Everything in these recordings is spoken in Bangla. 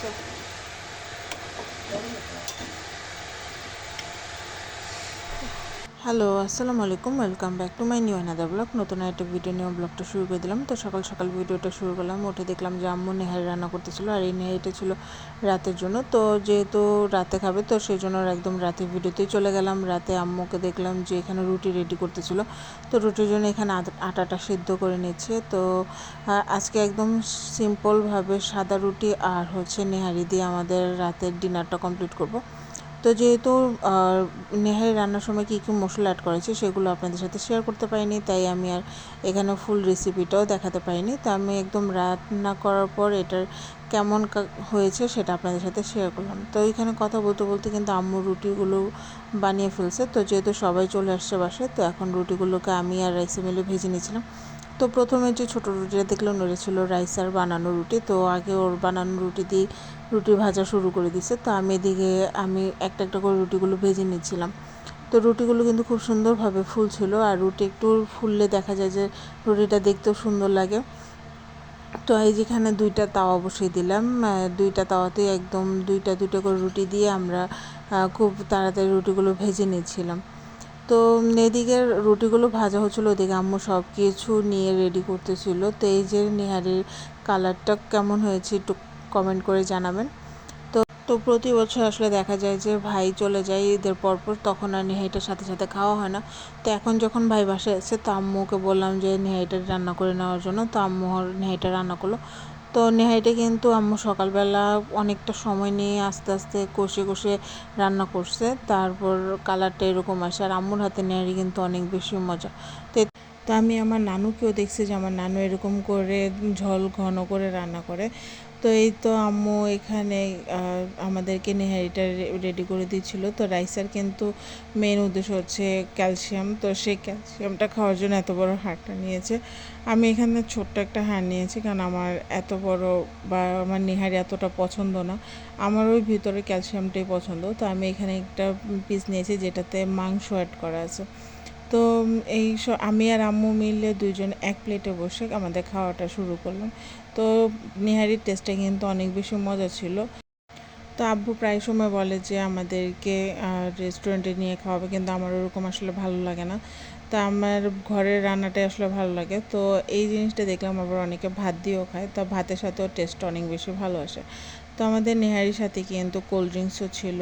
しょう。হ্যালো, আসসালামু আলাইকুম। Welcome back to my new another blog নতুন একটা ভিডিও নিয়ে ব্লগটা শুরু করে দিলাম। তো সকাল সকাল ভিডিওটা শুরু করলাম। উঠে দেখলাম যে আম্মু নেহারি রান্না করতেছিল আর এই নেহারিটা ছিল রাতের জন্য। তো যেহেতু রাতে খাবে, তো সেই জন্য একদম রাতে ভিডিওতেই চলে গেলাম। রাতে আম্মুকে দেখলাম যে এখানে রুটি রেডি করতেছিল। তো রুটির জন্য এখানে আটাটা সিদ্ধ করে নিচ্ছে তো আজকে একদম সিম্পলভাবে সাদা রুটি আর হচ্ছে নেহারি দিয়ে আমাদের রাতের ডিনারটা কমপ্লিট করব। তো যেহেতু নেহারি রান্নার সময় কী কী মশলা অ্যাড করেছি সেগুলো আপনাদের সাথে শেয়ার করতে পারিনি, তাই আমি আর এখানে ফুল রেসিপিটাও দেখাতে পারিনি। তো আমি একদম রান্না করার পর এটার কেমন হয়েছে সেটা আপনাদের সাথে শেয়ার করলাম। তো এখানে কথা বলতে বলতে কিন্তু আম্মু রুটিগুলো বানিয়ে ফেলছে। তো যেহেতু সবাই চলে আসছে বাসায়, তো এখন রুটিগুলোকে আমি আর রাইসে মিলে ভেজে নিয়েছিলাম। তো প্রথমে যে ছোটো রুটিটা দেখলাম, ওটা ছিল রাইসার বানানো রুটি। তো আগে ওর বানানো রুটি দিয়ে রুটি ভাজা শুরু করে দিছে। তো আমি এদিকে, আমি একটা একটা করে রুটিগুলো ভেজে নিচ্ছিলাম। তো রুটিগুলো কিন্তু খুব সুন্দরভাবে ফুলছিল আর রুটি একটু ফুললে দেখা যায় যে রুটিটা দেখতেও সুন্দর লাগে। তো এই যেখানে দুইটা তাওয়া বসিয়ে দিলাম দুইটা তাওয়াতেই একদম দুইটা দুইটা করে রুটি দিয়ে আমরা খুব তাড়াতাড়ি রুটিগুলো ভেজে নিচ্ছিলাম। তো এদিকে রুটিগুলো ভাজা হচ্ছিল, ওদিকে আম্মু সব কিছু নিয়ে রেডি করতেছিল। তো এই যে নিহারির কালারটা কেমন হয়েছে একটু কমেন্ট করে জানাবেন। তো তো প্রতি বছর আসলে দেখা যায় যে ভাই চলে যায় ঈদের পরপর, তখন আর নেহাইটার সাথে সাথে খাওয়া হয় না। তো এখন যখন ভাই বাসায় এসেছে তো আম্মুকে বললাম যে নেহাইটা রান্না করে নেওয়ার জন্য। তো আম্মু নেহাইটা রান্না করল। তো নেহাইটা কিন্তু আম্মু সকালবেলা অনেকটা সময় নিয়ে আস্তে আস্তে কষে কষে রান্না করছে। তারপর কালারটা এরকম আসে। আর আম্মুর হাতে নেহারি কিন্তু অনেক বেশি মজা। তো তো আমি আমার নানুকেও দেখছি যে আমার নানু এরকম করে ঝোল ঘন করে রান্না করে। তো এই তো আম্মু এখানে আমাদেরকে নেহারিটা রেডি করে দিচ্ছিল। তো রাইসার কিন্তু মেন উদ্দেশ্য হচ্ছে ক্যালসিয়াম। তো সেই ক্যালসিয়ামটা খাওয়ার জন্য এত বড় হাড়টা নিয়েছে। আমি এখানে ছোট্ট একটা হাড় নিয়েছি কারণ আমার এত বড় বা আমার নেহারি এতটা পছন্দ না। আমার ওই ভিতরে ক্যালসিয়ামটাই পছন্দ। তো আমি এখানে একটা পিস নিয়েছি যেটাতে মাংস অ্যাড করা আছে। তো এই আমি আর আম্মু মিলে দুজন এক প্লেটে বসে আমাদের খাওয়াটা শুরু করলাম। তো নিহারির টেস্টটা কিন্তু অনেক বেশি মজা ছিল। তো আব্বু প্রায় সময় বলে যে, আমাদেরকে রেস্টুরেন্টে নিয়ে খাওয়াবে। কিন্তু আমার ওরকম আসলে ভালো লাগে না। তো আমার ঘরের রান্নাটাই আসলে ভালো লাগে। তো এই জিনিসটা দেখলাম আবার অনেকে ভাত দিয়েও খায়। তো ভাতের সাথেও টেস্ট অনেক বেশি ভালো আসে। তো আমাদের নেহারির সাথে কিন্তু কোল্ড ড্রিঙ্কসও ছিল।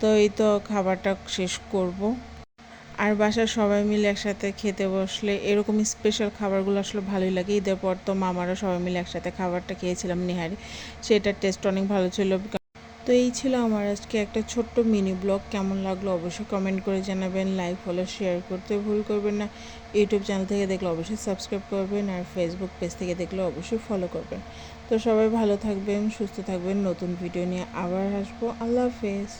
তো এই তো খাবারটা শেষ করব। আর বাসার সবাই মিলে একসাথে খেতে বসলে এরকম স্পেশাল খাবারগুলো আসলে ভালোই লাগে। ঈদের পর তো মামারা সবাই মিলে একসাথে খাবারটা খেয়েছিলাম নিহারি। সেটার টেস্ট অনেক ভালো ছিল। তো এই ছিল আমার আজকে একটা ছোট্ট মিনি ব্লগ কেমন লাগল অবশ্যই কমেন্ট করে জানাবেন। লাইক ফলো শেয়ার করতে ভুল করবেন না। ইউটিউব চ্যানেল থেকে দেখলে অবশ্যই সাবস্ক্রাইব করবেন আর ফেসবুক পেজ থেকে দেখলে অবশ্যই ফলো করবেন। তো সবাই ভালো থাকবেন, সুস্থ থাকবেন। নতুন ভিডিও নিয়ে আবার আসব। আল্লাহ হাফেজ।